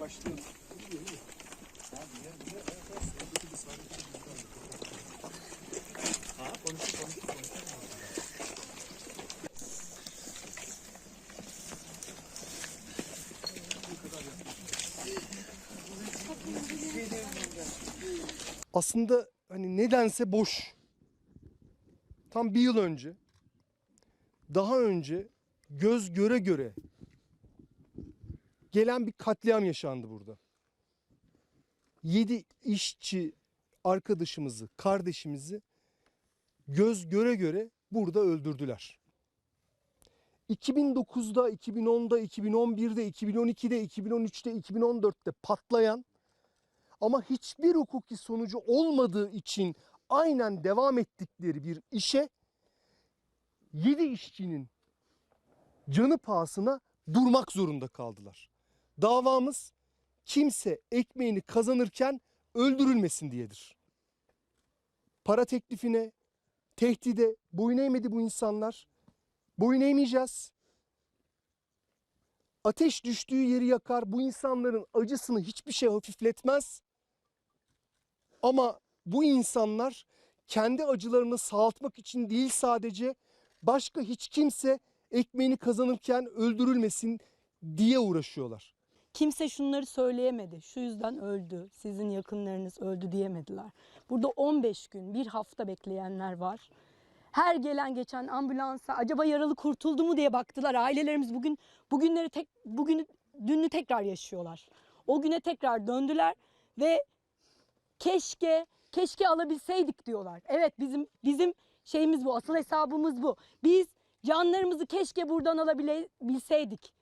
Başlıyoruz. aslında hani nedense boş. Tam bir yıl önce, daha önce göz göre göre gelen bir katliam yaşandı burada. Yedi işçi arkadaşımızı, kardeşimizi göz göre göre burada öldürdüler. 2009'da, 2010'da, 2011'de, 2012'de, 2013'te, 2014'te patlayan ama hiçbir hukuki sonucu olmadığı için aynen devam ettikleri bir işe 7 işçinin canı pahasına durmak zorunda kaldılar. Davamız kimse ekmeğini kazanırken öldürülmesin diyedir. Para teklifine, tehdide boyun eğmedi bu insanlar. Boyun eğmeyeceğiz. Ateş düştüğü yeri yakar. Bu insanların acısını hiçbir şey hafifletmez. Ama bu insanlar kendi acılarını sağaltmak için değil sadece başka hiç kimse ekmeğini kazanırken öldürülmesin diye uğraşıyorlar. Kimse şunları söyleyemedi. Şu yüzden öldü. Sizin yakınlarınız öldü diyemediler. Burada 15 gün, bir hafta bekleyenler var. Her gelen geçen ambulansa acaba yaralı kurtuldu mu diye baktılar. Ailelerimiz bugün bugünleri tek bugünü dününü tekrar yaşıyorlar. O güne tekrar döndüler ve keşke keşke alabilseydik diyorlar. Evet bizim bizim şeyimiz bu. Asıl hesabımız bu. Biz canlarımızı keşke buradan alabilseydik.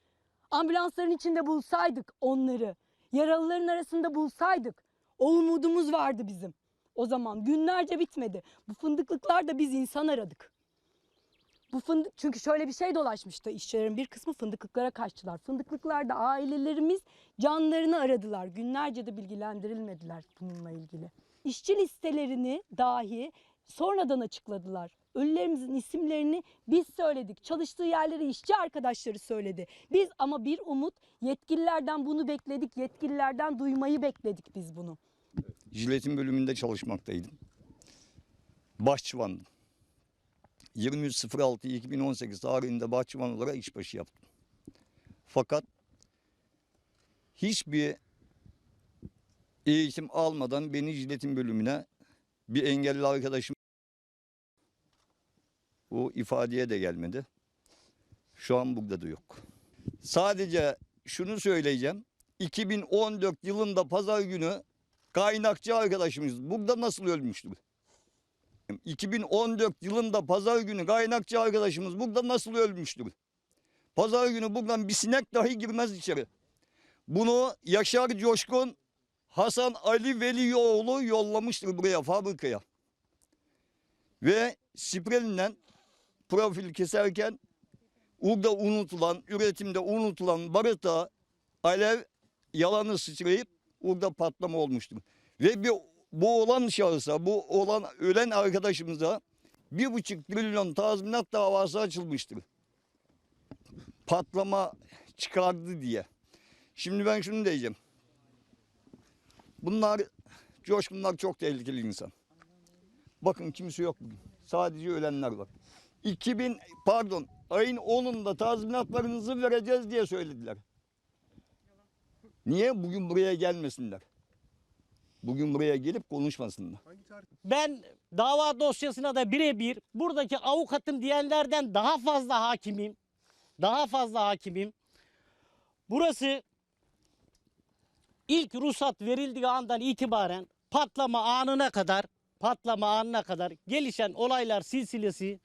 Ambulansların içinde bulsaydık onları. Yaralıların arasında bulsaydık. O umudumuz vardı bizim. O zaman günlerce bitmedi. Bu fındıklıklarda biz insan aradık. Bu fındık çünkü şöyle bir şey dolaşmıştı. İşçilerin bir kısmı fındıklıklara kaçtılar. Fındıklıklarda ailelerimiz canlarını aradılar. Günlerce de bilgilendirilmediler bununla ilgili. İşçi listelerini dahi sonradan açıkladılar. Ölülerimizin isimlerini biz söyledik. Çalıştığı yerleri işçi arkadaşları söyledi. Biz ama bir umut yetkililerden bunu bekledik. Yetkililerden duymayı bekledik biz bunu. Jiletin bölümünde çalışmaktaydım. Bahçıvandım. 23.06.2018 tarihinde bahçıvan olarak işbaşı yaptım. Fakat hiçbir eğitim almadan beni jiletin bölümüne bir engelli arkadaşım o ifadeye de gelmedi. Şu an burada da yok. Sadece şunu söyleyeceğim. 2014 yılında pazar günü kaynakçı arkadaşımız burada nasıl ölmüştür? 2014 yılında pazar günü kaynakçı arkadaşımız burada nasıl ölmüştür? Pazar günü buradan bir sinek dahi girmez içeri. Bunu Yaşar Coşkun Hasan Ali Velioğlu yollamıştır buraya fabrikaya. Ve sprelinden profil keserken orada unutulan, üretimde unutulan barıta alev yalanı sıçrayıp orada patlama olmuştur. Ve bir, bu olan şahısa, bu olan ölen arkadaşımıza bir buçuk trilyon tazminat davası açılmıştır. Patlama çıkardı diye. Şimdi ben şunu diyeceğim. Bunlar, coşkunlar çok tehlikeli insan. Bakın kimse yok bugün. Sadece ölenler var. 2000 pardon ayın 10'unda tazminatlarınızı vereceğiz diye söylediler. Niye? Bugün buraya gelmesinler. Bugün buraya gelip konuşmasınlar. Ben dava dosyasına da birebir buradaki avukatım diyenlerden daha fazla hakimim. Daha fazla hakimim. Burası ilk ruhsat verildiği andan itibaren patlama anına kadar patlama anına kadar gelişen olaylar silsilesi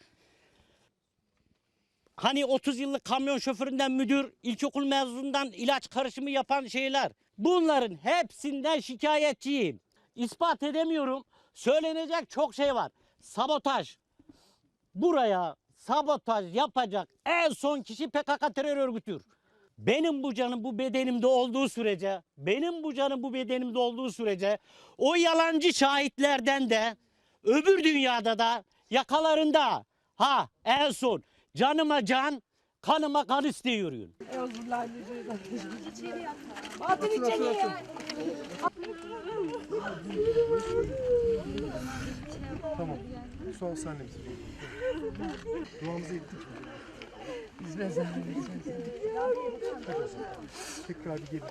Hani 30 yıllık kamyon şoföründen müdür, ilkokul mezunundan ilaç karışımı yapan şeyler. Bunların hepsinden şikayetçiyim. İspat edemiyorum. Söylenecek çok şey var. Sabotaj. Buraya sabotaj yapacak en son kişi PKK terör örgütüdür. Benim bu canım bu bedenimde olduğu sürece, benim bu canım bu bedenimde olduğu sürece o yalancı şahitlerden de öbür dünyada da yakalarında ha en son canıma can, Kanıma kan istiyorum. Tamam. Son senle biz. Duamızı ettik. Biz zaman. Tekrar bir gelin.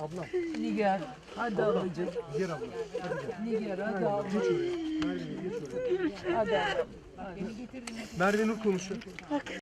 Ablam, Nigar. Hadi ablacığım. Nigar abla. Hadi gel. Nigar hadi abla. geç oraya. Merve, geç oraya. Hadi abla. Merve Nur konuşuyor.